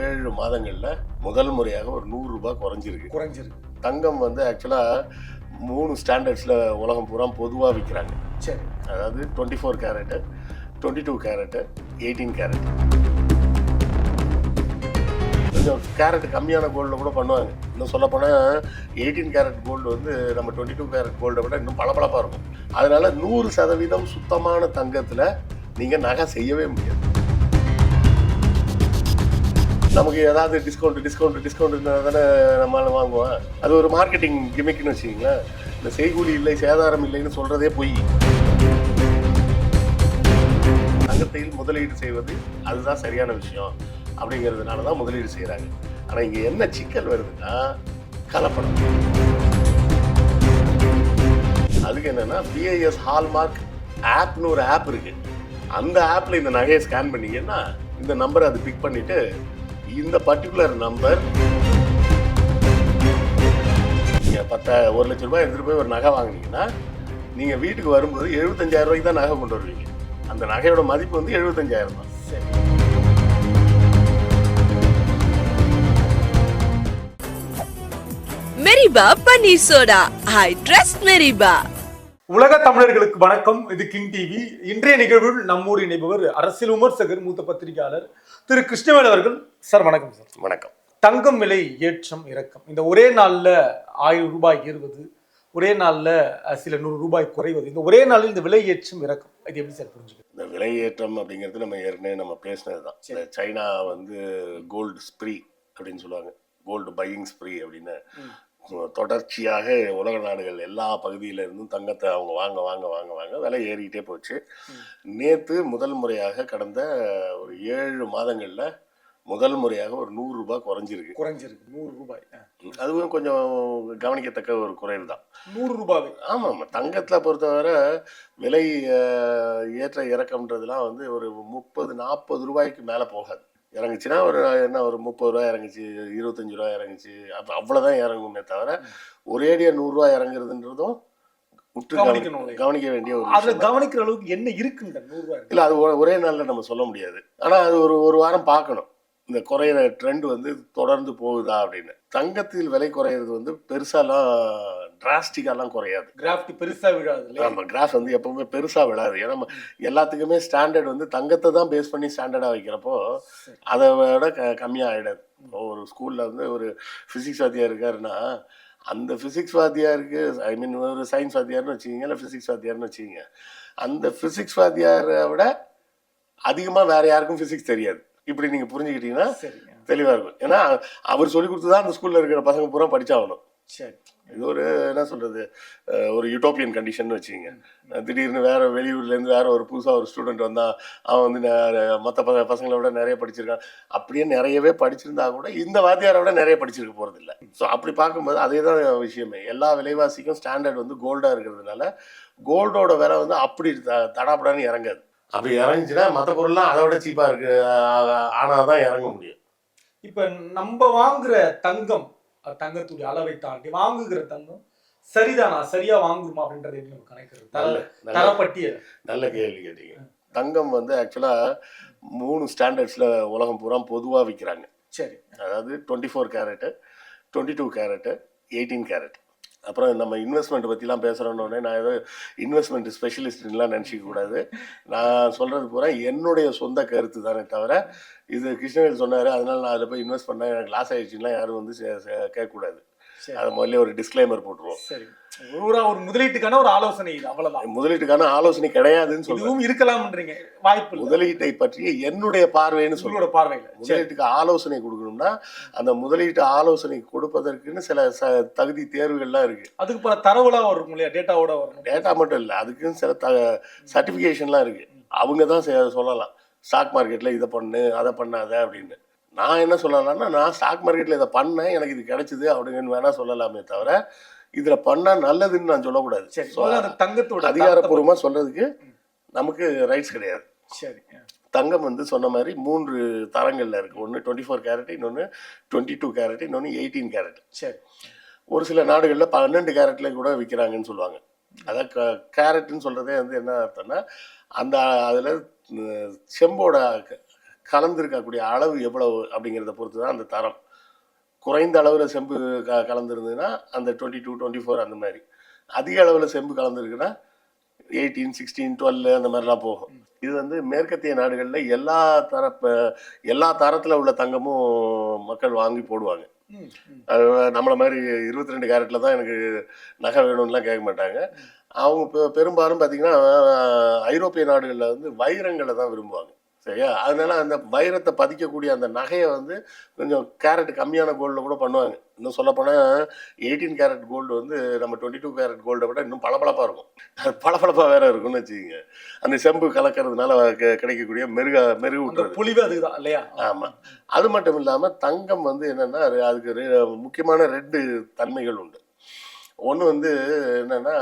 ஏழு மாதங்களில் முதல் முறையாக ஒரு நூறு ரூபாய் குறைஞ்சிருக்கு. குறைஞ்சிருக்கு. தங்கம் வந்து ஆக்சுவலாக மூணு ஸ்டாண்டர்ட்ஸில் உலகம் பூரா பொதுவாக விற்கிறாங்க சரி. அதாவது twenty four carat twenty two carat eighteen carat கொஞ்சம் கேரட் கம்மியான கோல்டில் கூட பண்ணுவாங்க. இன்னும் சொல்லப்போனால் எயிட்டீன் கேரட் கோல்டு வந்து நம்ம டுவெண்ட்டி டூ கேரட் கோல்டை விட இன்னும் பளபளப்பாக இருக்கும். அதனால நூறு சதவீதம் சுத்தமான தங்கத்தில் நீங்கள் நகை செய்யவே முடியாது. நமக்கு ஏதாவது டிஸ்கவுண்ட் டிஸ்கவுண்ட் டிஸ்கவுண்ட் தானே நம்மளால வாங்குவோம். அது ஒரு மார்க்கெட்டிங் கிமிக்னு வச்சுக்கிங்களேன். இந்த செய்கூலி இல்லை சேதாரம் இல்லைன்னு சொல்கிறதே பொய். தங்கத்தையில் முதலீடு செய்வது அதுதான் சரியான விஷயம் அப்படிங்கிறதுனால தான் முதலீடு செய்கிறாங்க ஆனால் இங்கே என்ன சிக்கல் வருதுன்னா கலப்படம். அதுக்கு என்னன்னா பிஐஎஸ் ஹால்மார்க் ஆப்னு ஒரு ஆப் இருக்கு. அந்த ஆப்பில் இந்த நகையை ஸ்கேன் பண்ணீங்கன்னா இந்த நம்பரை அது பிக் பண்ணிவிட்டு இந்த பர்டிகுலர் நம்பர் நீங்கள் பத்த ஒரு லட்ச ரூபாய் எடுத்துகிட்டு போய் ஒரு நகை வாங்குனீங்கன்னா நீங்கள் வீட்டுக்கு வரும்போது எழுபத்தஞ்சாயிரம் ரூபாய்க்கு தான் நகை கொண்டு வருவீங்க. அந்த நகையோட மதிப்பு வந்து எழுபத்தஞ்சாயிரம் தான். சரி மெரிபா பன்னீர் சோடா. I trust மெரிபா. உலக தமிழர்களுக்கு வணக்கம். இது கிங் டிவி. இன்றைய நிகழ்வில் நம்மோடு இணைபவர் அரசியல் விமர்சகர் மூத்த பத்திரிகையாளர் திரு கிருஷ்ணவேல் அவர்கள். சார் வணக்கம் சார். வணக்கம். தங்கம் விலை ஏற்றம் இறக்கம். இந்த ஒரே நாள்ல ஆயிரம் ரூபாய் ஏறுவது ஒரே நாள்ல சில நூறு ரூபாய் குறைவது இந்த ஒரே நாளில் இந்த விலை ஏற்றம் இறக்கம் இது எப்படி சார் புரிஞ்சுக்கிறது இந்த விலையேற்றம் அப்படிங்கிறது நம்ம ஏற்கனவே நம்ம பேசினது தான். சைனா வந்து கோல்டு ஸ்ப்ரீ அப்படின்னு சொல்லுவாங்க. கோல்டு பையிங் ஸ்ப்ரீ அப்படின்னு. தொடர்ச்சியாக உலக நாடுகள் எல்லா பகுதியில இருந்தும் தங்கத்தை அவங்க வாங்க வாங்க வாங்க வாங்க விலை ஏறிக்கிட்டே போச்சு. நேத்து முதல் முறையாக கடந்த ஒரு ஏழு மாதங்கள்ல முதல் முறையாக ஒரு நூறு ரூபாய் குறைஞ்சிருக்கு. குறைஞ்சிருக்கு. நூறு ரூபாய். அதுவும் கொஞ்சம் கவனிக்கத்தக்க ஒரு குறைவு தான். நூறு ரூபாய் ஆமாம் ஆமாம் தங்கத்தில் பொறுத்தவரை விலை ஏற்ற இறக்கம்ன்றதுலாம் வந்து ஒரு முப்பது நாற்பது ரூபாய்க்கு மேலே போகாது. இறங்குச்சுன்னா ஒரு என்ன ஒரு முப்பது ரூபாய் இறங்குச்சு இருபத்தஞ்சு ரூபாய் இறங்குச்சு. அப்போ அவ்வளோதான் இறங்குமே தவிர ஒரேடியாக நூறுரூவா இறங்குறதுன்றதும் உற்று கவனிக்கணும்? கவனிக்க வேண்டிய ஒரு அதுல. கவனிக்கிற அளவுக்கு என்ன இருக்குங்க இல்லை அது ஒரே நாளில் நம்ம சொல்ல முடியாது. ஆனால் அது ஒரு ஒரு வாரம் பார்க்கணும். இந்த குறையிற ட்ரெண்ட் வந்து தொடர்ந்து போகுதா அப்படின்னு. தங்கத்தில் விலை குறையிறது வந்து பெருசாலாம் டிராஸ்டிக்காலாம் குறையாது. கிராஃப்ட் பெருசா விழாது ஆமாம் கிராஃப் வந்து எப்பவுமே பெருசாக விடாது ஏன்னா நம்ம எல்லாத்துக்குமே ஸ்டாண்டர்ட் வந்து தங்கத்தை தான் பேஸ் பண்ணி ஸ்டாண்டர்டாக வைக்கிறப்போ. அதை விட க கம்மியாக ஆகிடாது ஒரு ஸ்கூலில் வந்து ஒரு ஃபிசிக்ஸ் வாத்தியார் இருக்காருன்னா அந்த ஃபிசிக்ஸ் வாத்தியாருக்கு ஐ மீன் ஒரு சயின்ஸ் வாத்தியார்னு வச்சுக்கிங்க இல்லை ஃபிசிக்ஸ் வாத்தியார்னு வச்சுக்கிங்க. அந்த ஃபிசிக்ஸ் வாத்தியாரை விட அதிகமாக வேற யாருக்கும் ஃபிசிக்ஸ் தெரியாது. இப்படி நீங்கள் புரிஞ்சுக்கிட்டீங்கன்னா தெளிவாக இருக்கும். ஏன்னா அவர் சொல்லி கொடுத்து தான் அந்த ஸ்கூலில் இருக்கிற பசங்க பூரா படிச்சாகணும். சரி. இது ஒரு என்ன சொல்றது ஒரு யூட்டோப்பியன் கண்டிஷன் வச்சுங்க திடீர்னு வேற வெளியூர்லேருந்து வேற ஒரு புதுசாக ஒரு ஸ்டூடெண்ட் வந்தால் அவன் வந்து மற்ற ப பசங்களை விட நிறைய படிச்சிருக்கான். அப்படியே நிறையவே படிச்சிருந்தா கூட இந்த வாத்தியாரை விட நிறைய படிச்சிருக்க போறது இல்லை ஸோ அப்படி பார்க்கும்போது அதே தான் விஷயமே. எல்லா விலைவாசிக்கும் ஸ்டாண்டர்ட் வந்து கோல்டாக இருக்கிறதுனால கோல்டோட விலை வந்து அப்படி த தடாப்படான்னு இறங்காது. அப்படி இறங்குச்சுன்னா மற்ற பொருள்லாம் அதை விட சீப்பாக இருக்கு. ஆனால் தான் இறங்க முடியும். இப்போ நம்ம வாங்குற தங்கம் தங்கத்துடைய அளவை தாண்டி வாங்குகிற தங்கம் சரிதானா? சரியா வாங்குமா அப்படின்றத எப்படி நம்ம கணக்கிறது நல்ல தர நல்ல தரப்பட்டியல். நல்ல கேள்வி கேட்டீங்க. தங்கம் வந்து ஆக்சுவலாக மூணு ஸ்டாண்டர்ட்ஸில் உலகம் பூரா பொதுவாக விற்கிறாங்க சரி. அதாவது twenty four carat twenty two carat eighteen carat அப்புறம் நம்ம இன்வெஸ்ட்மெண்ட் பற்றிலாம் பேசுகிறோன்னே நான் ஏதோ இன்வெஸ்ட்மெண்ட் ஸ்பெஷலிஸ்ட்லாம் நினச்சிக்க கூடாது. நான் சொல்கிறது பூரா என்னுடைய சொந்த கருத்து தானே தவிர இது கிருஷ்ணவேல் சொன்னார் அதனால நான் அதில் போய் இன்வெஸ்ட் பண்ணேன் எனக்கு லாஸ் ஆயிடுச்சுன்னா யாரும் வந்து கேட்கக்கூடாது. அதை முதல்ல ஒரு டிஸ்க்ளைமர் போட்டுருவோம். சரி. ஒரு ஒரு முதலீட்டுக்கான ஒரு ஆலோசனை இது அவ்வளவுதான். முதலீட்டுக்கான ஆலோசனை கிடையாதுன்னு சொல்லுவேன் இதுவும் இருக்கலாம்ன்றீங்க வாய்ப்பு முதலீட்டை பற்றிய என்னுடைய பார்வைன்னு சொல்லுவேன் உங்களோட பார்வையில முதலீட்டுக்கு ஆலோசனை கொடுக்கணும்னா அந்த முதலீட்டு ஆலோசனை கொடுப்பதற்குன்னு சில ச தகுதி தேர்வுகள்லாம் இருக்கு. அதுக்கு பல தரவுலாம் வரும் இல்லையா டேட்டாவோட வரணும் டேட்டா மட்டும் இல்லை அதுக்குன்னு சில த சர்டிஃபிகேஷன்லாம் இருக்கு. அவங்க தான் சொல்லலாம். ஸ்டாக் மார்க்கெட்ல இதை பண்ணு அதை பண்ணாத அப்படின்னு. நான் என்ன சொல்லலாம்னா நான் ஸ்டாக் மார்க்கெட்ல இதை பண்ணேன் எனக்கு இது கிடைச்சது அப்படின்னு வேணா சொல்லலாமே தவிர இதுல பண்ணா நல்லதுன்னு நான் சொல்லக்கூடாது. தங்கத்தோட அதிகாரப்பூர்வமா சொல்றதுக்கு நமக்கு ரைட்ஸ் கிடையாது. சரி தங்கம் வந்து சொன்ன மாதிரி மூன்று தரங்கள்ல இருக்கு. ஒன்று டுவெண்ட்டி ஃபோர் கேரட் இன்னொன்று டுவெண்ட்டி டூ கேரட் இன்னொன்று எயிட்டீன் கேரட் சரி. ஒரு சில நாடுகளில் பன்னெண்டு கேரட்ல கூட விற்கிறாங்கன்னு சொல்லுவாங்க. அதான் கேரட்னு சொல்றதே வந்து என்ன அர்த்தம்னா அந்த அதில் செம்போட கலந்துருக்கக்கூடிய அளவு எவ்வளவு அப்படிங்கிறத பொறுத்து தான் அந்த தரம். குறைந்த அளவில் செம்பு க கலந்துருந்ததுன்னா அந்த டுவெண்ட்டி டூ டுவெண்ட்டி ஃபோர் அந்த மாதிரி. அதிக அளவில் செம்பு கலந்துருக்குன்னா எயிட்டீன் சிக்ஸ்டீன் டுவெல் அந்த மாதிரிலாம் போகும். இது வந்து மேற்கத்திய நாடுகளில் எல்லா தரப்ப எல்லா தரத்தில் உள்ள தங்கமும் மக்கள் வாங்கி போடுவாங்க. நம்மளை மாதிரி இருபத்தி ரெண்டு கேரட்டில் தான் எனக்கு நகை வேணும்னுலாம் கேட்க மாட்டாங்க. அவங்க பெரும்பாலும் பார்த்தீங்கன்னா ஐரோப்பிய நாடுகளில் வந்து வைரங்களை தான் விரும்புவாங்க. சரியா? அதனால அந்த வைரத்தை பதிக்கக்கூடிய அந்த நகையை வந்து கொஞ்சம் கேரட் கம்மியான கோல்டில் கூட பண்ணுவாங்க. இன்னும் சொல்லப்போனால் எயிட்டீன் கேரட் கோல்டு வந்து நம்ம டுவெண்ட்டி டூ கேரட் கோல்டை விட இன்னும் பளபளப்பாக இருக்கும். அது பளபளப்பாக வேற இருக்கும்னு வச்சுக்கோங்க. அந்த செம்பு கலக்கிறதுனால கிடைக்கக்கூடிய மெருக மெருகு பொலிவு அதுதான் இல்லையா? ஆமா. அது மட்டும் இல்லாமல் தங்கம் வந்து என்னன்னா அது- அதுக்கு முக்கியமான ரெண்டு தன்மைகள் உண்டு. ஒன்று வந்து என்னன்னா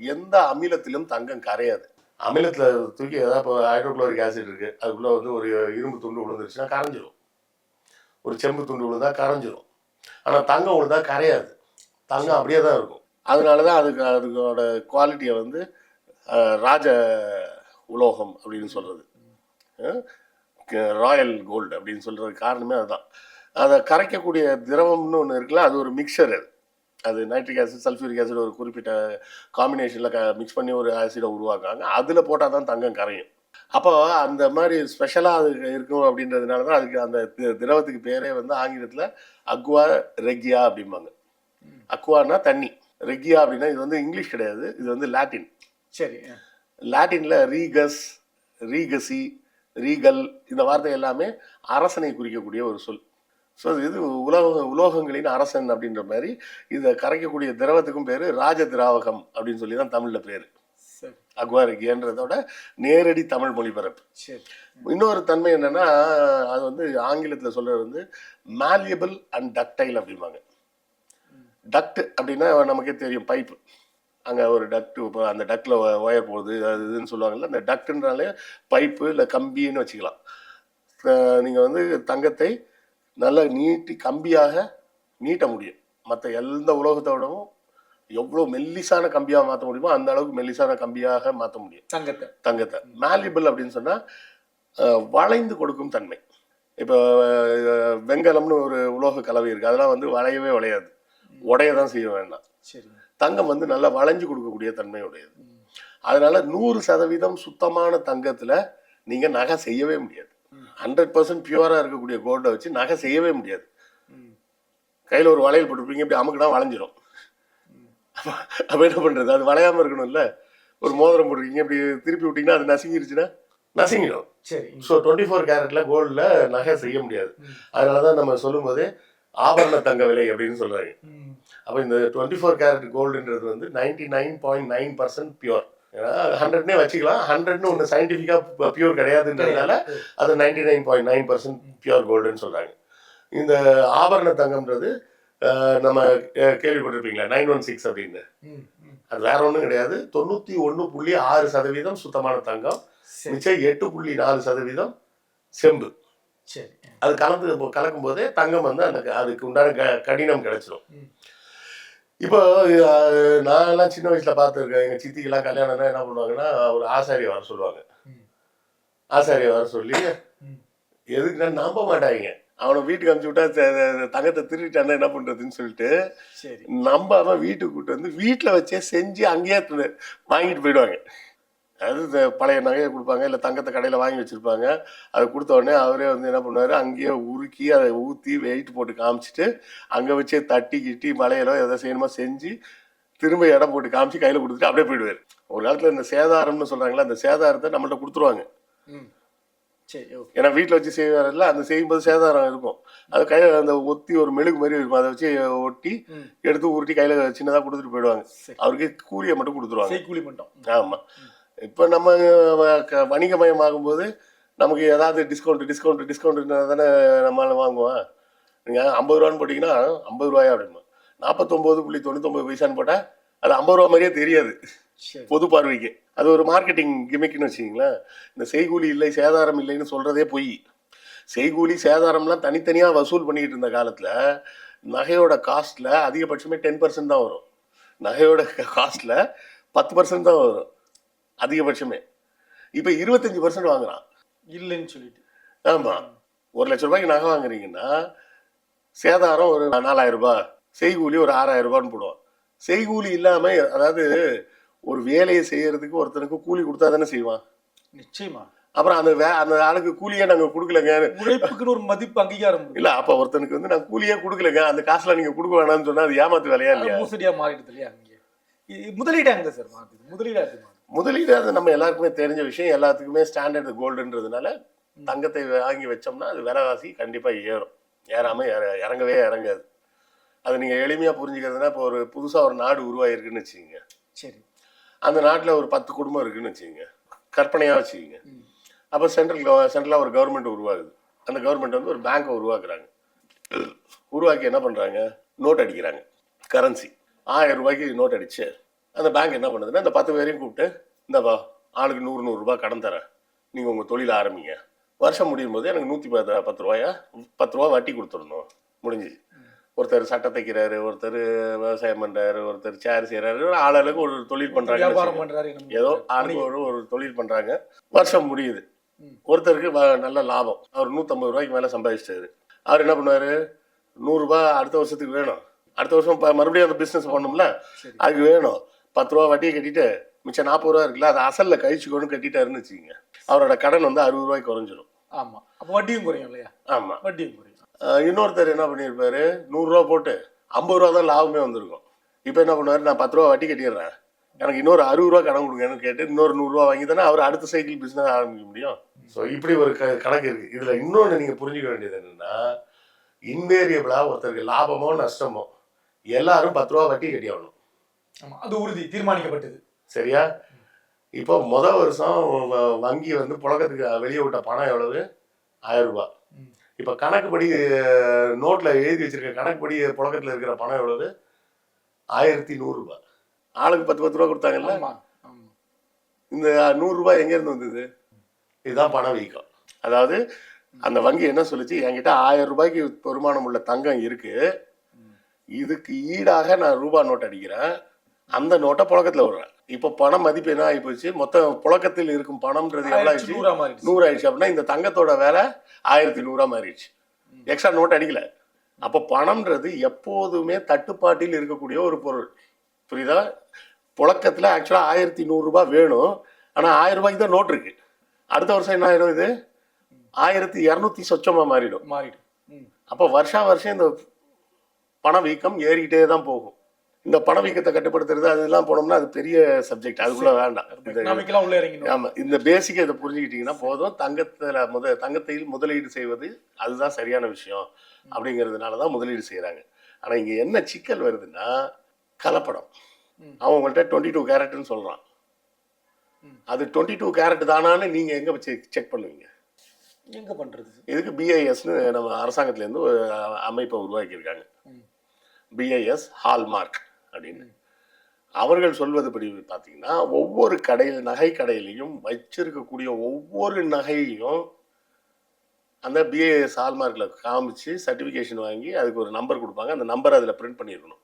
எந்த அமிலத்திலும் தங்கம் கரையாது. அமிலத்தில் தூக்கி ஏதாவது இப்போ ஹைட்ரோக்ளோரிக் ஆசிட் இருக்குது அதுக்குள்ளே வந்து ஒரு இரும்பு துண்டு விழுந்துருச்சுன்னா கரைஞ்சிரும். ஒரு செம்பு துண்டு விழுந்தா கரைஞ்சிரும். ஆனால் தங்கம் விழுந்தா கரையாது. தங்கம் அப்படியே தான் இருக்கும். அதனால தான் அதுக்கு அதுக்கோட குவாலிட்டியை வந்து ராஜ உலோகம் அப்படின்னு சொல்கிறது ராயல் கோல்டு அப்படின்னு சொல்கிறது காரணமே அதுதான். அதை கரைக்கக்கூடிய திரவம்னு ஒன்று இருக்குல்ல அது ஒரு மிக்சர் அது. அது நைட்ரிக் ஆசிட் சல்ஃபியூரிக் ஆசிட் ஒரு குறிப்பிட்ட காம்பினேஷனில் க மிக்ஸ் பண்ணி ஒரு ஆசிடை உருவாக்குறாங்க. அதில் போட்டால் தான் தங்கம் கரையும். அப்போ அந்த மாதிரி ஸ்பெஷலாக அது இருக்கும் அப்படின்றதுனால தான் அதுக்கு அந்த திரவத்துக்கு பேரே வந்து ஆங்கிலத்தில் அக்வா ரெக்கியா அப்படிம்பாங்க. அக்வானா தண்ணி. ரெக்கியா அப்படின்னா இது வந்து இங்கிலீஷ் கிடையாது. இது வந்து லாட்டின் சரி லாட்டினில் ரீகஸ் ரீகசி ரீகல் இந்த வார்த்தை எல்லாமே அரசனை குறிக்கக்கூடிய ஒரு சொல். ஸோ இது உலக உலோகங்களின் அரசன் அப்படின்ற மாதிரி இதை கரைக்கக்கூடிய திரவத்துக்கும் பேர் ராஜ திராவகம் அப்படின்னு சொல்லி தான் தமிழில் பேர். சரி. அக்வாரிக்கியன்றதோட நேரடி தமிழ் மொழிபரப்பு இன்னொரு தன்மை என்னன்னா அது வந்து ஆங்கிலத்தில் சொல்றது வந்து malleable அண்ட் டக்டைல் அப்படிம்பாங்க. டக்ட் அப்படின்னா நமக்கே தெரியும் பைப்பு. அங்கே ஒரு டக்ட் இப்போ அந்த டக்டில் ஒயர் போகுது அது இதுன்னு சொல்லுவாங்கல்ல அந்த டக்ட்ன்றாலே பைப்பு இல்லை கம்பின்னு வச்சுக்கலாம். நீங்கள் வந்து தங்கத்தை நல்லா நீட்டி கம்பியாக நீட்ட முடியும். மற்ற எந்த உலோகத்தை விடவும் எவ்வளோ மெல்லிசான கம்பியாக மாற்ற முடியுமோ அந்த அளவுக்கு மெல்லிசான கம்பியாக மாற்ற முடியும். தங்கத்தை. தங்கத்தை. Malleable அப்படின்னு சொன்னால் வளைந்து கொடுக்கும் தன்மை. இப்போ அஹ், வெண்கலம்னு ஒரு உலோக கலவை இருக்குது அதெல்லாம் வந்து வளையவே வளையாது. உடைய தான் செய்ய வேண்டாம். சரி. தங்கம் வந்து நல்லா வளைஞ்சு கொடுக்கக்கூடிய தன்மை உடையது. அதனால நூறு சதவீதம் சுத்தமான தங்கத்தில் நீங்கள் நகை செய்யவே முடியாது. ஹண்ட்ரட் பர்சன்ட் பியூராக இருக்கக்கூடிய கோல்டை வச்சு நகை செய்யவே முடியாது. கையில் ஒரு வளையல் போட்டிருப்பீங்க இப்படி அமுக்குனா வளைஞ்சிரும். அப்போ என்ன பண்ணுறது அது வளையாமல் இருக்கணும்ல? ஒரு மோதிரம் போட்டிருக்கீங்க இப்படி திருப்பி விட்டீங்கன்னா அது நசுங்கிருச்சுன்னா நசுங்கிடும். சரி. ஸோ டுவெண்ட்டி ஃபோர் கேரட்ல கோல்டில் நகை செய்ய முடியாது. அதனால தான் நம்ம சொல்லும்போது ஆபரண தங்க விலை அப்படின்னு சொல்றாங்க. ம். அப்போ இந்த டுவெண்ட்டி ஃபோர் கேரட் கோல்டுன்றது வந்து ninety nine point nine percent pure ஏன்னா ஹண்ட்ரட்னே வச்சுக்கலாம். ஹண்ட்ரட்னு ஒன்று சயின்டிஃபிக்காக பியூர் கிடையாதுன்றதுனால அது ninety nine point nine percent pure கோல்டுன்னு சொல்கிறாங்க இந்த ஆபரண தங்கம்ன்றது நம்ம கேள்விப்பட்டிருப்பீங்களா? நைன் ஒன் சிக்ஸ் அப்படின்னு. அது வேற ஒன்றும் கிடையாது. தொண்ணூற்றி ஒன்று புள்ளி ஆறு சதவீதம் சுத்தமான தங்கம். மிச்சம் எட்டு புள்ளி நாலு சதவீதம் செம்பு. சரி. அது கலந்து கலக்கும் போதே தங்கம் வந்து அந்த அதுக்கு உண்டான க கடினம் கிடைச்சிடும். இப்போ நான் எல்லாம் சின்ன வயசுல பார்த்துருக்கேன். எங்க சித்திக்கெல்லாம் கல்யாணம்னா என்ன பண்ணுவாங்கன்னா ஒரு ஆசாரியை வர சொல்லுவாங்க. ம். ஆசாரியை வர சொல்லி. எதுக்குன்னா நம்ப மாட்டாங்க அவனை வீட்டுக்கு அனுப்பிச்சு விட்டா தங்கத்தை திருட்டான்னா என்ன பண்றதுன்னு சொல்லிட்டு நம்பாம வீட்டுக்கு கூட்டு வந்து வீட்டில் வச்சே செஞ்சு அங்கேயே வாங்கிட்டு போயிடுவாங்க. அதாவது இந்த பழைய நகையை கொடுப்பாங்க இல்லை தங்கத்தை கடையில் வாங்கி வச்சுருப்பாங்க. அதை கொடுத்த உடனே அவரே வந்து என்ன பண்ணுவார் அங்கேயே உருக்கி அதை ஊற்றி வெயிட் போட்டு காமிச்சிட்டு அங்கே வச்சே தட்டி கிட்டி மலையிலோ எதை செய்யணுமோ செஞ்சு திரும்ப இடம் போட்டு காமிச்சு கையில் கொடுத்துட்டு அப்படியே போயிடுவார். ஒரு காலத்தில் இந்த சேதாரம்னு சொல்கிறாங்களே அந்த சேதாரத்தை நம்மள்ட்ட கொடுத்துருவாங்க. ஏன்னா வீட்டில் வச்சு செய்வார்ல அந்த செய்யும்போது சேதாரம் இருக்கும். அது கையில் அந்த ஒத்தி ஒரு மெழுகு மாதிரி இருக்கும் அதை வச்சு ஒட்டி எடுத்து உருட்டி கையில் சின்னதாக கொடுத்துட்டு போயிடுவாங்க. அவருக்கு கூலியை மட்டும் கொடுத்துருவாங்க. செய்கூலி மட்டும். ஆமாம் இப்போ நம்ம அஹ், க- வணிகமயமாகும்போது நமக்கு ஏதாவது டிஸ்கவுண்ட் டிஸ்கவுண்ட் டிஸ்கவுண்ட் தானே நம்மளால வாங்குவோம். நீங்கள் ஐம்பது ரூபான்னு போட்டிங்கன்னா ஐம்பது ரூபாயா அப்படிமா நாற்பத்தொம்போது புள்ளி தொண்ணூத்தொம்பது பைசான்னு போட்டால் அது ஐம்பது ரூபா மாதிரியே தெரியாது. பொது பார்வைக்கு. அது ஒரு மார்க்கெட்டிங் கிமிக்னு வச்சுக்கிங்களேன். இந்த செய்கூலி இல்லை சேதாரம் இல்லைன்னு சொல்கிறதே பொய். செய்கூலி சேதாரம்லாம் தனித்தனியாக வசூல் பண்ணிக்கிட்டு இருந்த காலத்தில் நகையோட காஸ்ட்டில் அதிகபட்சமே டென் பர்சன்ட் தான் வரும். நகையோட காஸ்ட்டில் பத்து பர்சன்ட் தான் வரும். அதிகபட்சமே. இப்போ இருபத்தஞ்சி பர்சன்ட் வாங்குறான். இல்லைன்னு சொல்லிட்டு. ஆமா. ஒரு லட்ச ரூபாய்க்கு நகை வாங்குறீங்கன்னா சேதாரம் ஒரு நாலாயிரம் ரூபாய் செய்கூலி ஒரு ஆறாயிரம் ரூபான்னு போடுவோம் செய்கூலி இல்லாம அதாவது ஒரு வேலையை செய்யறதுக்கு ஒருத்தனுக்கு கூலி கொடுத்தா தானே செய்வான். நிச்சயமா. அப்புறம் அந்த வே அந்த ஆளுக்கு கூலியே நாங்க கொடுக்கலங்க. உழைப்புக்குன்னு ஒரு மதிப்பு அங்கீகாரம். இல்ல அப்ப ஒருத்தனுக்கு வந்து நான் கூலியே கொடுக்கலங்க. அந்த காசுல நீங்க கொடுக்க வேணாம்னு சொன்னா அது ஏமாத்து வேலையா இல்லையா? மோசடியா மாறிடுது இல்லையா? அங்கே முதலீடு அங்க சார் மாறுது? முதலீடு அது மாறுது முதலீடு அது நம்ம எல்லாருக்குமே தெரிஞ்ச விஷயம். எல்லாத்துக்குமே ஸ்டாண்டர்ட் கோல்டுன்றதுனால தங்கத்தை வாங்கி வச்சோம்னா அது விலைவாசி கண்டிப்பா ஏறும். ஏறாம இற- இறங்கவே இறங்காது. அது நீங்க எளிமையா புரிஞ்சுக்கிறதுனா இப்போ ஒரு புதுசா ஒரு நாடு உருவாயிருக்குன்னு வச்சுக்கோங்க. சரி. அந்த நாட்டுல ஒரு பத்து குடும்பம் இருக்குன்னு வச்சுக்கோங்க. கற்பனையா வச்சுக்கோங்க. அப்போ சென்ட்ரல் சென்ட்ரலாக ஒரு கவர்மெண்ட் உருவாகுது. அந்த கவர்மெண்ட் வந்து ஒரு பேங்க்கை உருவாக்குறாங்க. உருவாக்கி என்ன பண்ணுறாங்க நோட் அடிக்கிறாங்க. கரன்சி ஆயிரம் ரூபாய்க்கு நோட் அடிச்சு அந்த பேங்க் என்ன பண்ணுதுன்னா இந்த பத்து பேரையும் கூப்பிட்டு இந்தப்பா ஆளுக்கு நூறு நூறுரூபா கடன் தரேன். நீங்கள் உங்கள் தொழில் ஆரம்பிங்க. வருஷம் முடியும் போது எனக்கு நூற்றி பத்து பத்து ரூபாயா? பத்து ரூபா வட்டி கொடுத்துடணும். முடிஞ்சு. ஒருத்தர் சட்டை தைக்கிறாரு ஒருத்தர் விவசாயம் பண்ணுறாரு ஒருத்தர் சேர் செய்கிறாரு ஆளுக்கு ஒரு தொழில் பண்ணுறாங்க. ஏதோ ஆளுக்கு ஒரு ஒரு தொழில் பண்றாங்க. வருஷம் முடியுது. ஒருத்தருக்கு நல்ல லாபம். அவர் நூற்றம்பது ரூபாய்க்கு மேலே சம்பாதிச்சிட்டாரு. அவர் என்ன பண்ணுவாரு? நூறுரூபா அடுத்த வருஷத்துக்கு வேணும். அடுத்த வருஷம் மறுபடியும் அந்த பிஸ்னஸ் பண்ணணும்ல சரி. அதுக்கு வேணும். பத்து ரூபா வட்டியை கட்டிட்டு மிச்சம் நாற்பது ரூபா இருக்குல்ல அது அசல்ல கழிச்சுக்கொண்டு கட்டிட்டாருன்னு வச்சுக்கோங்க. அவரோட கடன் வந்து அறுபது ரூபாய்க்கு குறைஞ்சிரும். ஆமா. அப்ப வட்டியும் குறையும் இல்லையா? ஆமா. வட்டியும் குறையும். இன்னொருத்தர் என்ன பண்ணியிருப்பாரு நூறுரூவா போட்டு ஐம்பது ரூபா தான் லாபமே வந்திருக்கும். இப்போ என்ன பண்ணுவாரு நான் பத்து ரூபா வட்டி கட்டிடுறேன். எனக்கு இன்னொரு அறுபது ரூபா கடன் கொடுங்கன்னு கேட்டு இன்னொரு நூறுரூவா வாங்கி தானே அவர் அடுத்த சைக்கிள் பிஸ்னஸ் ஆரம்பிக்க முடியும்? ஸோ இப்படி ஒரு க கணக்கு இருக்கு. இதுல இன்னொன்று நீங்க புரிஞ்சுக்க வேண்டியது என்னன்னா இன்வேரியபிளா ஒருத்தருக்கு லாபமோ நஷ்டமோ எல்லாரும் பத்து ரூபா வட்டி கட்டி ஆகணும் அது உறுதி தீர்மானிக்கப்பட்டது. சரியா? இப்போ முத வருஷம் வங்கி வந்து புழக்கத்துக்கு வெளியே விட்ட பணம் எவ்வளவு? ஆயிரம் ரூபாய். இப்போ கணக்குப்படி நோட்ல எழுதி வச்சிருக்க கணக்குப்படி புழக்கத்துல இருக்கிற பணம் எவ்வளவு? ஆயிரத்தி நூறுரூபா. ஆளுக்கு பத்து பத்து ரூபா கொடுத்தாங்கல்ல? இந்த நூறுரூபா எங்கேருந்து வந்தது? இதுதான் பணவீக்கம் அதாவது அந்த வங்கி என்ன சொல்லுச்சு? என்கிட்ட ஆயிரம் ரூபாய்க்கு பெருமானம் உள்ள தங்கம் இருக்கு. இதுக்கு ஈடாக நான் ரூபா நோட் அடிக்கிறேன். அந்த நோட்டை புழக்கத்துல விடுறேன். இப்போ பணம் மதிப்பு என்ன ஆகி போச்சு? மொத்த புழக்கத்தில் இருக்கும் பணம்ன்றது எவ்வளோ ஆயிடுச்சு? நூறா ஆயிடுச்சு அப்படின்னா இந்த தங்கத்தோட வேலை ஆயிரத்தி நூறா மாறிடுச்சு. எக்ஸ்ட்ரா நோட் அடிக்கல. அப்போ பணம்ன்றது எப்போதுமே தட்டுப்பாட்டில் இருக்கக்கூடிய ஒரு பொருள். புரியுதா? புழக்கத்தில் ஆக்சுவலாக ஆயிரத்தி நூறுரூபா வேணும். ஆனால் ஆயிரம் ரூபாய்க்கு தான் நோட் இருக்கு. அடுத்த வருஷம் என்ன ஆயிடும் இது? ஆயிரத்தி இரநூத்தி சொச்சமாக மாறிடும். மாறிடும். அப்போ வருஷா வருஷம் இந்த பணவீக்கம் ஏறிக்கிட்டே தான் போகும். இந்த பணவீக்கத்தை கட்டுப்படுத்துறது அதெல்லாம் போனோம்னா அது பெரிய சப்ஜெக்ட் அதுக்குள்ள வேண்டாம். உள்ள இறங்கணும் ஆமா இந்த பேசிக்கை இதை புரிஞ்சுக்கிட்டீங்கன்னா போதும். தங்கத்துல முத தங்கத்தில் முதலீடு செய்வது அதுதான் சரியான விஷயம் அப்படிங்கிறதுனால தான் முதலீடு செய்றாங்க. ஆனா இங்க என்ன சிக்கல் வருதுன்னா கலப்படம். அவன் உங்கள்கிட்ட டுவெண்ட்டி டூ கேரட்னு சொல்றான். ம். அது டுவெண்ட்டி டூ கேரட் தானான்னு நீங்க எங்க வச்சு செக் பண்ணுவீங்க? எங்க பண்றது? இதுக்கு பிஐஎஸ்னு நம்ம அரசாங்கத்துல இருந்து ஒரு அ- அமைப்பை உருவாக்கியிருக்காங்க. பிஐஎஸ் ஹால்மார்க் அப்படின்னு. அவர்கள் சொல்வதுபடி பார்த்தீங்கன்னா ஒவ்வொரு கடையில் நகை கடையிலையும் வச்சிருக்கக்கூடிய ஒவ்வொரு நகையையும் அந்த பிஏஎஸ் ஹால்மார்க்கில் காமிச்சு சர்டிஃபிகேஷன் வாங்கி அதுக்கு ஒரு நம்பர் கொடுப்பாங்க. அந்த நம்பர் அதில் பிரிண்ட் பண்ணியிருக்கணும்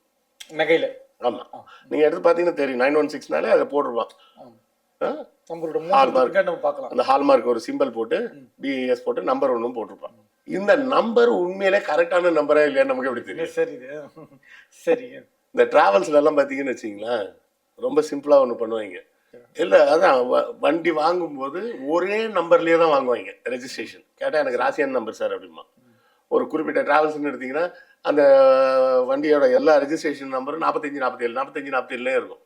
நகையில. ஆமாம் நீங்கள் எடுத்து பார்த்தீங்கன்னா தெரியும். நைன் ஒன் சிக்ஸ்னாலே அதை போட்டிருப்பான் பார்க்கலாம். அந்த ஹால்மார்க் ஒரு சிம்பிள் போட்டு பிஏஎஸ் போட்டு நம்பர் ஒன்றும் போட்டிருப்பான். இந்த நம்பர் உண்மையிலே கரெக்டான நம்பரா இல்லையா நமக்கு எப்படி தெரியும்? சரி. சரி. இந்த டிராவல்ஸ்ல எல்லாம் பார்த்தீங்கன்னு வச்சிங்களேன் ரொம்ப சிம்பிளா ஒன்று பண்ணுவாங்க. இல்லை அதான் வண்டி வாங்கும்போது ஒரே நம்பர்லயே தான் வாங்குவாங்க ரெஜிஸ்ட்ரேஷன் கேட்டால் எனக்கு ராசியான நம்பர் சார் அப்படிமா ஒரு குறிப்பிட்ட டிராவல்ஸ்னு எடுத்தீங்கன்னா அந்த வண்டியோட எல்லா ரெஜிஸ்ட்ரேஷன் நம்பரும் நாற்பத்தஞ்சு நாற்பத்தேழு நாற்பத்தஞ்சு நாற்பத்தேழுலே இருக்கும்.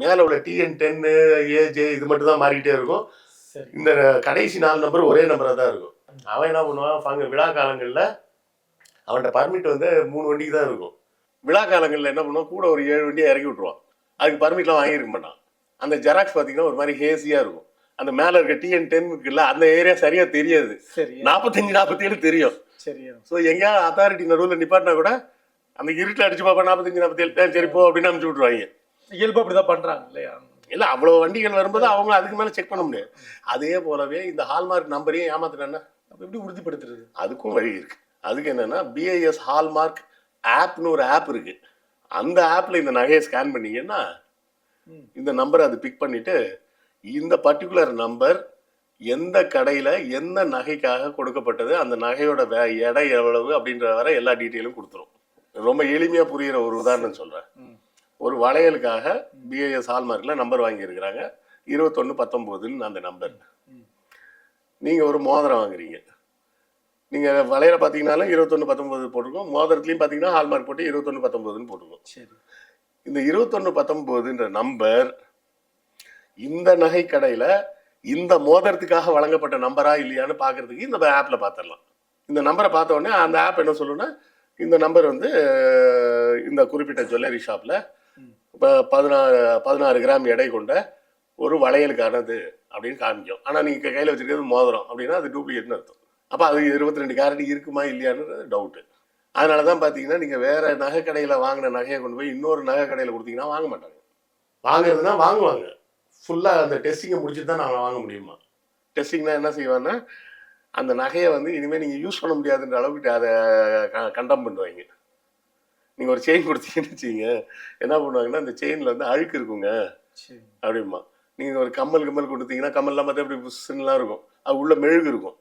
மேலே உள்ள டிஎன் டென்னு ஏஜே இது மட்டும் தான் மாறிக்கிட்டே இருக்கும். இந்த கடைசி நாலு நம்பர் ஒரே நம்பராக தான் இருக்கும். அவன் என்ன பண்ணுவான்? ஃபங்க விழா காலங்களில் அவன்கிட்ட பர்மிட் வந்து மூணு வண்டிக்கு தான் இருக்கும். விழா காலங்களில் என்ன பண்ணுவான் கூட ஒரு ஏழு வண்டியை இறக்கி விட்ருவான் அதுக்கு பர்மிட்லாம் வாங்கியிருக்க மாட்டான். அந்த ஜெராக்ஸ் பார்த்தீங்கன்னா ஒரு மாதிரி ஹேசியாக இருக்கும். அந்த மேலே இருக்க டிஎன் டென் இருக்குல்ல அந்த ஏரியா சரியாக தெரியாது. நாற்பத்தஞ்சு நாற்பத்தேழு தெரியும். சரி ஸோ எங்கேயாவது அத்தாரிட்டி நடுவில் நிப்பாட்டினா கூட அந்த இருட்டில் அடிச்சு பார்ப்பா நாற்பத்தஞ்சு நாற்பத்தேழு சரி போ அப்படின்னு அனுப்பிச்சு விட்ருவாங்க இயல்பு அப்படிதான் பண்றாங்க இல்லையா? இல்லை அவ்வளோ வண்டிகள் வரும்போது அவங்க அதுக்கு மேலே செக் பண்ண முடியாது. அதே போலவே இந்த ஹால்மார்க் நம்பரையும் ஏமாத்துறேன்னா அப்ப எப்படி உறுதிப்படுத்துறது? அதுக்கும் வழி இருக்கு. அதுக்கு என்னன்னா பிஐஎஸ் ஹால்மார்க் ஆப்னு ஒரு ஆப் இருக்கு. அந்த ஆப்ல இந்த நகையை ஸ்கேன் பண்ணீங்கன்னா. இந்த நம்பரை அது பிக் பண்ணிட்டு இந்த பர்டிகுலர் நம்பர் எந்த கடையில எந்த நகைக்காக கொடுக்கப்பட்டது அந்த நகையோட வே- எடை எவ்வளவு அப்படின்ற வரை எல்லா டீட்டெயிலும் கொடுத்துரும். ரொம்ப எளிமையா புரியுற ஒரு உதாரணம் சொல்றேன். ம். ஒரு வளையலுக்காக பிஏஎஸ் ஹால்மார்க்ல நம்பர் வாங்கியிருக்கிறாங்க. இருபத்தொன்னு பத்தொம்போதுன்னு அந்த நம்பர் ம். நீங்க ஒரு மோதிரம் வாங்குறீங்க. நீங்க வளையல பாத்தீங்கன்னாலும் இருபத்தொன்னு பத்தொன்பது போட்டிருக்கோம். மோதிரத்துலயும் பாத்தீங்கன்னா ஹால்மார்க் போட்டு இருபத்தொன்னு பத்தொன்பதுன்னு போட்டிருக்கோம். சரி. இந்த இருபத்தொன்னு பத்தொன்பதுன்ற நம்பர் இந்த நகை கடையில இந்த மோதிரத்துக்காக வழங்கப்பட்ட நம்பரா இல்லையான்னு பார்க்கிறதுக்கு இந்த ஆப்ல பார்த்துடலாம். இந்த நம்பரை பார்த்த உடனே அந்த ஆப் என்ன சொல்லுன்னா இந்த நம்பர் வந்து இந்த குறிப்பிட்ட ஜுவல்லரி ஷாப்ல ம். இப்போ பதினாறு பதினாறு கிராம் எடை கொண்ட ஒரு வளையலுக்கானது அப்படின்னு காமிக்கும். ஆனால் நீங்கள் கையில் வச்சிருக்கிறது மோதிரம் அப்படின்னா அது டூப்ளிகேட்னு அர்த்தம். அப்போ அது இருபத்தி ரெண்டு கேரட் இருக்குமா இல்லையான்றது டவுட்டு அதனால தான் பார்த்தீங்கன்னா நீங்கள் வேற நகை கடையில் வாங்கின நகையை கொண்டு போய் இன்னொரு நகை கடையில் கொடுத்தீங்கன்னா வாங்க மாட்டாங்க. வாங்குறதுனா வாங்குவாங்க. ஃபுல்லாக அந்த டெஸ்டிங்கை முடிச்சுட்டு தான் நாங்கள் வாங்க முடியுமா? டெஸ்டிங்னா என்ன செய்வாங்கன்னா அந்த நகையை வந்து இனிமேல் நீங்கள் யூஸ் பண்ண முடியாதுன்ற அளவுக்கு அதை கண்டம் பண்ணுவாங்க. நீங்கள் ஒரு செயின் கொடுத்தீங்கன்னு வச்சுங்க என்ன பண்ணுவாங்கன்னா அந்த செயினில் வந்து அழுக்கு இருக்குங்க. அப்படிமா நீங்கள் ஒரு கம்மல் கம்மல் கொடுத்தீங்கன்னா கம்மல்லாம் பார்த்தா இப்படி புஷ்ஷுன்னுலாம் இருக்கும். அது உள்ள மெழுகு இருக்கும்.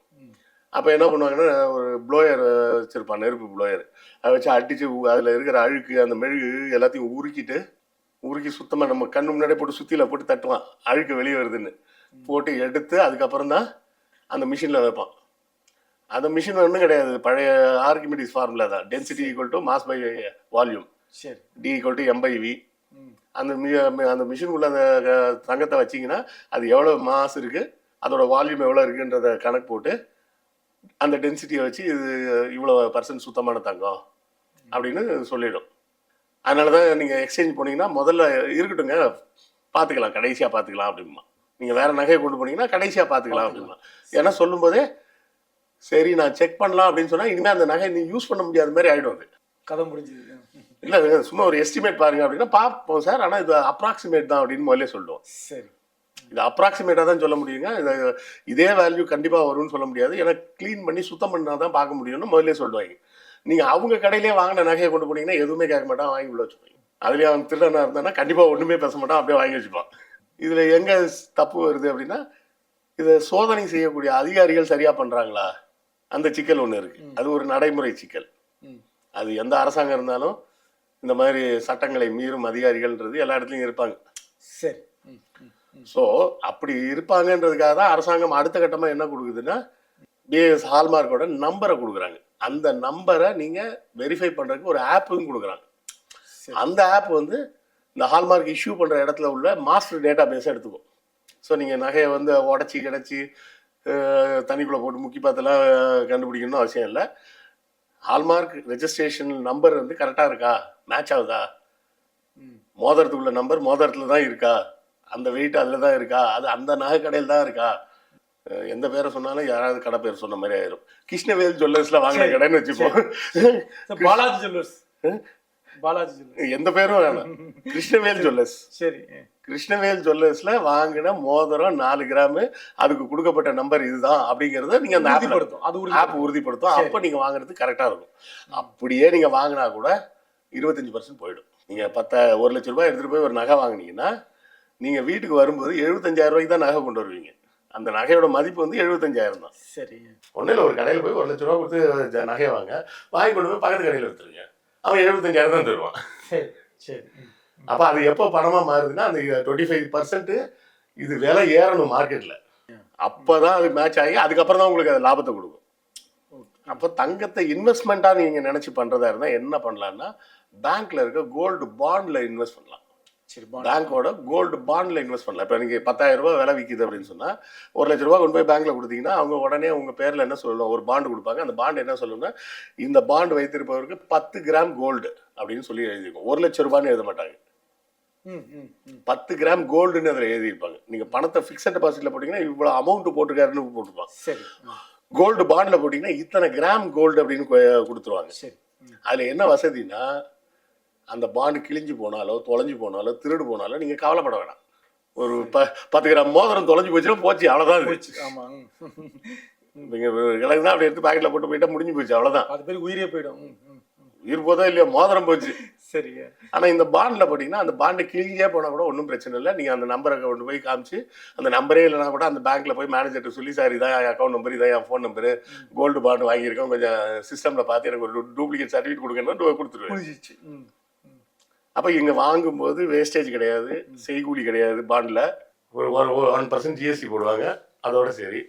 அப்போ என்ன பண்ணுவாங்கன்னா ஒரு ப்ளோயர் வச்சுருப்பான் நெருப்பு ப்ளோயர் அதை வச்சு அடித்து அதில் இருக்கிற அழுக்கு அந்த மெழுகு எல்லாத்தையும் உருக்கிட்டு உருக்கி சுத்தமாக நம்ம கண்ணு முன்னாடியே போட்டு சுத்தியில போட்டு தட்டுவான். அழுக்கு வெளியே வருதுன்னு. போட்டு எடுத்து அதுக்கப்புறம் தான் அந்த மிஷினில் வைப்பான். அந்த மிஷின் ஒன்றும் கிடையாது. பழைய ஆர்கிமெடிஸ் ஃபார்முலா தான். Density equal to mass by volume சரி. D equal to M by V அந்த அந்த மிஷினுக்குள்ள அந்த தங்கத்தை வச்சீங்கன்னா அது எவ்வளோ மாஸ் இருக்கு அதோட வால்யூம் எவ்வளோ இருக்குன்றத கணக்கு போட்டு அந்த டென்சிட்டியை வச்சு இது இவ்வளோ பர்சன்ட் சுத்தமான தங்கம் அப்படின்னு சொல்லிடும். அதனால தான் நீங்கள் எக்ஸ்சேஞ்ச் போனீங்கன்னா முதல்ல இருக்கட்டுங்க பார்த்துக்கலாம் கடைசியாக பார்த்துக்கலாம் அப்படிமா நீங்கள் வேற நகையை கொண்டு போனீங்கன்னா கடைசியாக பார்த்துக்கலாம் அப்படிமா ஏன்னா சொல்லும்போதே சரி நான் செக் பண்ணலாம் அப்படின்னு சொன்னால் இனிமேல் அந்த நகை நீ யூஸ் பண்ண முடியாத மாதிரி ஆகிடும் அது. கதை முடிஞ்சது. இல்லை சும்மா ஒரு எஸ்டிமேட் பாருங்க அப்படின்னா பார்ப்போம் சார். ஆனால் இது அப்ராக்சிமேட் தான் அப்படின்னு முதல்ல சொல்லுவோம். சரி. இது அப்ராக்சிமேட்டாக தான் சொல்ல முடியுங்க. இது இதே வேல்யூ கண்டிப்பாக வரும்னு சொல்ல முடியாது. ஏன்னா க்ளீன் பண்ணி சுத்தம் பண்ணா தான் பார்க்க முடியும்னு முதல்ல சொல்லுவாங்க. நீங்கள் அவங்க கடையிலே வாங்கின நகையை கொண்டு போனீங்கன்னா எதுவுமே கேட்க மாட்டான் வாங்கி உள்ள வச்சுப்பாங்க அதுலேயே அவன் திருடனா இருந்தானா கண்டிப்பாக ஒன்றுமே பேச மாட்டான் அப்படியே வாங்கி வச்சுப்பான். இதில் எங்கே தப்பு வருது அப்படின்னா இதை சோதனை செய்யக்கூடிய அதிகாரிகள் சரியாக பண்ணுறாங்களா அந்த சிக்கல் ஒன்று இருக்குது அது ஒரு நடைமுறை சிக்கல். அது எந்த அரசாங்கம் இருந்தாலும் இந்த மாதிரி சட்டங்களை மீறும் அதிகாரிகள்ன்றது எல்லா இடத்துலையும் இருப்பாங்க. சரி. ஸோ அப்படி இருப்பாங்கன்றதுக்காக தான் அரசாங்கம் அடுத்த கட்டமாக என்ன கொடுக்குதுன்னா பிஎஸ் ஹால்மார்க்கோட நம்பரை கொடுக்குறாங்க. அந்த நம்பரை நீங்கள் வெரிஃபை பண்ணுறதுக்கு ஒரு ஆப்பும் கொடுக்குறாங்க. அந்த ஆப் வந்து இந்த ஹால்மார்க் இஷ்யூ பண்ணுற இடத்துல உள்ள மாஸ்டர் டேட்டா பேஸை எடுத்துக்கும் ஸோ நீங்கள் நகையை வந்து உடச்சி கிடச்சி தண்ணிக்குள்ளே போட்டு முக்கி பார்த்தெல்லாம் கண்டுபிடிக்கணும்னு அவசியம் இல்லை. ஹால்மார்க் ரெஜிஸ்ட்ரேஷன் நம்பர் வந்து கரெக்டாக இருக்கா? மேட்ச் ஆகுதா? மோதிரத்துக்குள்ள நம்பர் மோதிரத்தில் தான் இருக்கா? அந்த வெயிட் அதில் தான் இருக்கா? அது அந்த நகை கடையில் தான் இருக்கா? எந்த பேரை சொன்னாலும் யாராவது கடை பேர் சொன்ன மாதிரி ஆயிரும். கிருஷ்ணவேல் ஜுவல்லர்ஸ்ல வாங்கின கடைன்னு வச்சுப்போம். பாலாஜி ஜுவல்லர்ஸ். பாலாஜி எந்த பேரும் வேணாம். கிருஷ்ணவேல் ஜுவல்லர்ஸ். சரி கிருஷ்ணவேல் ஜுவல்லர்ஸ்ல வாங்கின மோதிரம் நாலு கிராம் அதுக்கு கொடுக்கப்பட்ட நம்பர் இதுதான் அப்படிங்கறத நீங்க அந்த உறுதிப்படுத்தும். அது ஆப் உறுதி உறுதிப்படுத்தும். அப்ப நீங்க வாங்குறது கரெக்டா இருக்கும். அப்படியே நீங்க வாங்கினா கூட இருபத்தஞ்சு பர்சன்ட் போயிடும். நீங்க பத்த ஒரு லட்ச ரூபாய் எடுத்துட்டு போய் ஒரு நகை வாங்குனீங்கன்னா நீங்க வீட்டுக்கு வரும்போது எழுபத்தஞ்சாயிரம் ரூபாய்க்கு தான் நகை கொண்டு வருவீங்க. அந்த நகையோட மதிப்பு வந்து எழுபத்தஞ்சாயிரம் தான். சரி. ஒன்றும் இல்லை ஒரு கடையில் போய் ஒரு லட்ச ரூபா கொடுத்து நகையை வாங்க. வாங்கி கொண்டு போய் பக்கத்து கடையில் வித்துருங்க. அவன் எழுபத்தஞ்சாயிரம் தான் தருவான். சரி சரி. அப்போ அது எப்போ பணமாக மாறுதுன்னா அந்த டுவெண்ட்டி ஃபைவ் பர்சன்ட் இது விலை ஏறணும் மார்க்கெட்டில் அப்போ தான் அது மேட்ச் ஆகி அதுக்கப்புறம் தான் உங்களுக்கு அது லாபத்தை கொடுக்கும். அப்போ தங்கத்தை இன்வெஸ்ட்மெண்ட்டாக நீங்கள் நினச்சி பண்ணுறதா இருந்தால் என்ன பண்ணலான்னா பேங்க்கில் இருக்க கோல்டு பாண்டில் இன்வெஸ்ட் பண்ணலாம். சரி. பேங்க்கோட கோல்டு பாண்டில் இன்வெஸ்ட் பண்ணலாம் இப்போ நீங்கள் பத்தாயிரம் ரூபாய் விலை விற்கிது அப்படின்னு சொன்னால் ஒரு லட்ச ரூபா கொண்டு போய் பேங்க்கில் கொடுத்தீங்கன்னா அவங்க உடனே உங்கள் பேரில் என்ன சொல்லணும்? ஒரு பாண்டு கொடுப்பாங்க. அந்த பாண்டு என்ன சொல்லணும்னா இந்த பாண்டு வைத்திருப்பவருக்கு பத்து கிராம் கோல்டு அப்படின்னு சொல்லி எழுதிருக்கும் ஒரு லட்ச ரூபான்னு எழுத மாட்டாங்க. பத்து கிராம் கோல்டுன்னு அதில் எழுதியிருப்பாங்க. நீங்கள் பணத்தை ஃபிக்ஸட் டெபாசிட்டில் போட்டிங்கன்னா இவ்வளோ அமௌண்ட் போட்டுக்காருன்னு போட்டுருப்பாங்க. சரி. கோல்டு பாண்டில் போட்டிங்கன்னா இத்தனை கிராம் கோல்டு அப்படின்னு கொடுத்துருவாங்க. சரி. அதில் என்ன வசதினா அந்த பாண்டு கிழிஞ்சு போனாலோ தொலைஞ்சு போனாலோ திருடு போனாலோ நீங்கள் கவலைப்பட வேணாம். ஒரு ப பத்து கிராம் மோதிரம் தொலைஞ்சு போச்சுன்னா போச்சு அவ்வளோதான் போச்சு ஆமா. ம். நீங்கள் கிழக்கு தான் அப்படி எடுத்து பாக்கெட்டில் போட்டு போயிட்டா முடிஞ்சு போச்சு அவ்வளோதான் அது பேர் உயிரே போயிடும். உயிர் போதோ இல்லையோ மோதிரம் போச்சு. சரிங்க. ஆனா இந்த பாண்ட்ல போட்டீங்கன்னா அந்த பாண்டு கிழிஞ்சே போனா கூட ஒன்றும் பிரச்சனை இல்லை. நீங்க அந்த நம்பரை கொண்டு போய் காமிச்சு அந்த நம்பரே இல்லைனா கூட அந்த பேங்க்ல போய் மேனேஜர்கிட்ட சொல்லி சார் இதான் என் அக்கௌண்ட் நம்பர் இதான் என் ஃபோன் நம்பர் கோல்டு பாண்ட் வாங்கியிருக்கோம். கொஞ்சம் சிஸ்டம்ல பார்த்து எனக்கு ஒரு டூப்ளிகேட் சர்டிஃபிகேட் கொடுக்கணும் கொடுத்துருவேன். அப்ப இங்க வாங்கும்போது வேஸ்டேஜ் கிடையாது செய்கூலி கிடையாது பாண்ட்ல ஒரு ஒன் பர்சன்ட் ஜிஎஸ்டி போடுவாங்க. அதோட சரி.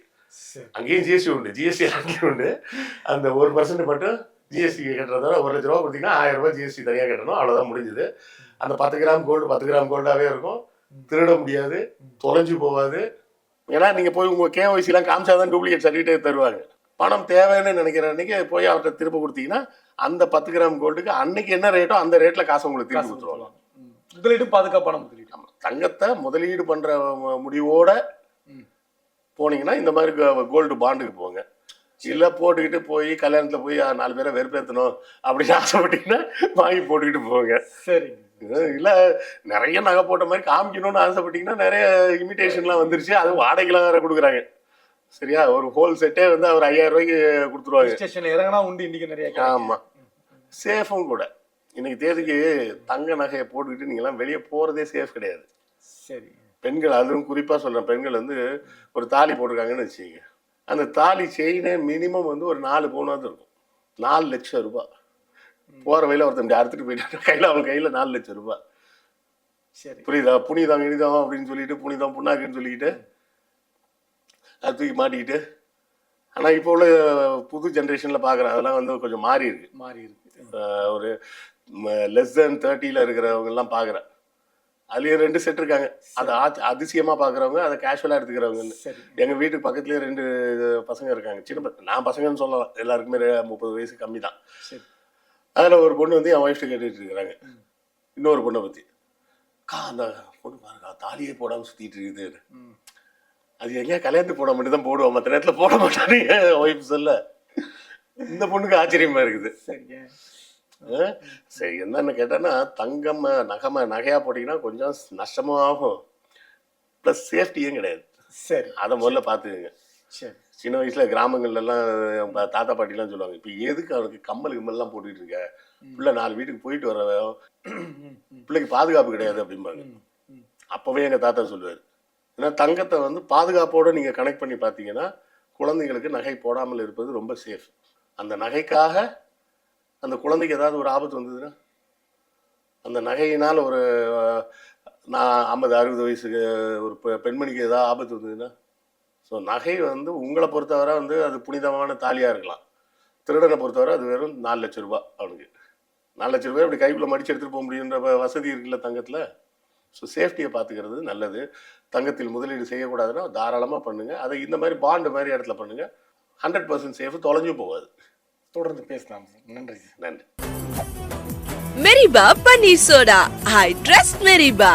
அங்கேயும் ஜிஎஸ்டி உண்டு. ஜிஎஸ்டி அங்கேயும் உண்டு. அந்த ஒரு பர்சன்ட் மட்டும் ஜிஎஸ்டி கட்டுறதோட ஒரு லட்ச ரூபா கொடுத்தீங்கன்னா ஆயிரம் ரூபாய் ஜிஎஸ்டி தனியாக கட்டணும். அவ்வளோதான் முடிஞ்சுது. அந்த பத்து கிராம் கோல்டு பத்து கிராம் கோல்டாகவே இருக்கும். திருட முடியாது. தொலைஞ்சு போகாது. ஏன்னா நீங்கள் போய் உங்கள் கேஒய்சிலாம் காமிச்சாதான் டூப்ளிகேட் சர்டிஃபிகேட் தருவாங்க. பணம் தேவைன்னு நினைக்கிற அன்னைக்கு போய் அவர்கிட்ட திரும்ப கொடுத்தீங்கன்னா அந்த பத்து கிராம் கோல்டுக்கு அன்னைக்கு என்ன ரேட்டோ அந்த ரேட்டில் காசு உங்களுக்கு திருப்பி கொடுத்துருவாங்க. முதலீடு பாதுகாப்பான முதலீடு. தங்கத்தை முதலீடு பண்ற மு- முடிவோட. போனீங்கன்னா இந்த மாதிரி கோல்டு பாண்டுக்கு போங்க. இல்ல போட்டுக்கிட்டு போய் கல்யாணத்துல போய் நாலு பேரை வெறுப்பேத்தணும் அப்படின்னு ஆசைப்பட்டீங்கன்னா வாங்கி போட்டுக்கிட்டு போங்க. இது இல்ல நிறைய நகை போட்ட மாதிரி காமிக்கணும்னு ஆசைப்பட்டீங்கன்னா நிறைய இமிடேஷன்லாம் வந்துருச்சு. அது வாடகைலாம் வேற கொடுக்குறாங்க. சரியா? ஒரு ஹோல் செட்டே வந்து அவர் ஐயாயிரம் ரூபாய்க்கு கொடுத்துருவாங்க ஸ்டேஷன்ல இறங்கினா உண்டு இன்னைக்கு நிறைய. ஆமா. சேஃபும் கூட. இன்னைக்கு தேதிக்கு தங்க நகையை போட்டுக்கிட்டு நீங்களாம் வெளியே போறதே சேஃப் கிடையாது. சரி. பெண்கள் அதுவும் குறிப்பாக சொல்கிறேன் பெண்கள் வந்து ஒரு தாலி போட்டிருக்காங்கன்னு வச்சுக்கோங்க. அந்த தாலி செயினே மினிமம் வந்து ஒரு நாலு பவுனாவது இருக்கும். நாலு லட்சம் ரூபாய். போகிற வழியில் ஒருத்தன் அறுத்துட்டு போயிட்டாங்க கையில் அவன் கையில் நாலு லட்சம் ரூபாய். சரி. புரியுதா? புனிதம் இனிதம் அப்படின்னு சொல்லிட்டு புனிதம் புண்ணாக்குன்னு சொல்லிக்கிட்டு அது தூக்கி மாட்டிக்கிட்டு. ஆனால் இப்போ உள்ள புது ஜென்ரேஷனில் பார்க்குறேன் அதெல்லாம் வந்து கொஞ்சம் மாறி இருக்கு மாறி இருக்கு ஒரு லெஸ் தென் தேர்ட்டியில் இருக்கிறவங்க எல்லாம் பார்க்குறேன் அதுலேயும் ரெண்டு செட் இருக்காங்க. அதை ஆச்ச- அதிசயமா பார்க்குறவங்க அதை கேஷுவலாக எடுத்துக்கிறவங்கன்னு. எங்கள் வீட்டுக்கு பக்கத்துலேயே ரெண்டு பசங்க இருக்காங்க. சின்ன பசங்க நான் பசங்கன்னு சொல்லலாம். எல்லாருக்குமே முப்பது வயசு கம்மி தான். அதில் ஒரு பொண்ணு வந்து என் ஒய்ஃப்ட்டு கேட்டுட்டு இருக்கிறாங்க. இன்னொரு பொண்ணை பற்றி அக்கா அந்த பொண்ணு பாருக்கா தாலியே போடாமல் சுற்றிட்டு இருக்குது. அது எங்கேயா கல்யாணத்துக்கு போட மட்டும் தான் போடுவோம் மற்ற நேரத்தில் போட மாட்டானுங்க ஒய்ஃப் சொல்ல. இந்த பொண்ணுக்கு ஆச்சரியமா இருக்குது. சரிங்க? சரி என்னன்னு கேட்டேன்னா தங்கம் நகம நகையா போட்டிங்கன்னா கொஞ்சம் நஷ்டமும் ஆகும். ப்ளஸ் சேஃப்டியும் கிடையாது. சரி. அதை முதல்ல பார்த்துக்குங்க. சரி. சின்ன வயசுல கிராமங்கள்ல எல்லாம் ப- தாத்தா பாட்டிலாம் சொல்லுவாங்க இப்போ எதுக்கு அவனுக்கு கம்மல் கிம்மல்லாம் போட்டுக்கிட்டு இருக்க? பிள்ளை நாலு வீட்டுக்கு போயிட்டு ம், பிள்ளைக்கு பாதுகாப்பு கிடையாது அப்படிம்பாங்க. அப்போவே எங்கள் தாத்தா சொல்லுவார். ஏன்னா தங்கத்தை வந்து பாதுகாப்போடு நீங்கள் கனெக்ட் பண்ணி பார்த்தீங்கன்னா குழந்தைங்களுக்கு நகை போடாமல் இருப்பது ரொம்ப சேஃப் அந்த நகைக்காக அந்த குழந்தைக்கு ஏதாவது ஒரு ஆபத்து வந்ததுன்னா? அந்த நகையினால் ஒரு நான் ஐம்பது அறுபது வயசுக்கு ஒரு பெ- பெண்மணிக்கு ஏதாவது ஆபத்து வந்ததுன்னா? ஸோ நகை வந்து உங்களை பொறுத்தவரை வந்து அது புனிதமான தாலியாக இருக்கலாம். திருடனை பொறுத்தவரை அது வெறும் நாலு லட்ச ரூபா அவனுக்கு. நாலு லட்ச ரூபாய் இப்படி கைக்குள்ளே மடிச்சு எடுத்துகிட்டு போக முடியுன்ற வசதி இருக்குல்ல தங்கத்தில்? ஸோ சேஃப்டியை பார்த்துக்கிறது நல்லது. தங்கத்தில் முதலீடு செய்யக்கூடாதுன்னா தாராளமாக பண்ணுங்கள் அதை இந்த மாதிரி பாண்டு மாதிரி இடத்துல பண்ணுங்கள் ஹண்ட்ரட் பர்சன்ட் சேஃப் தொலைஞ்சு போகாது. தொடர்ந்து பேசலாம் நன்றி நன்றி. Meriba Paneer Soda. I trust Meriba.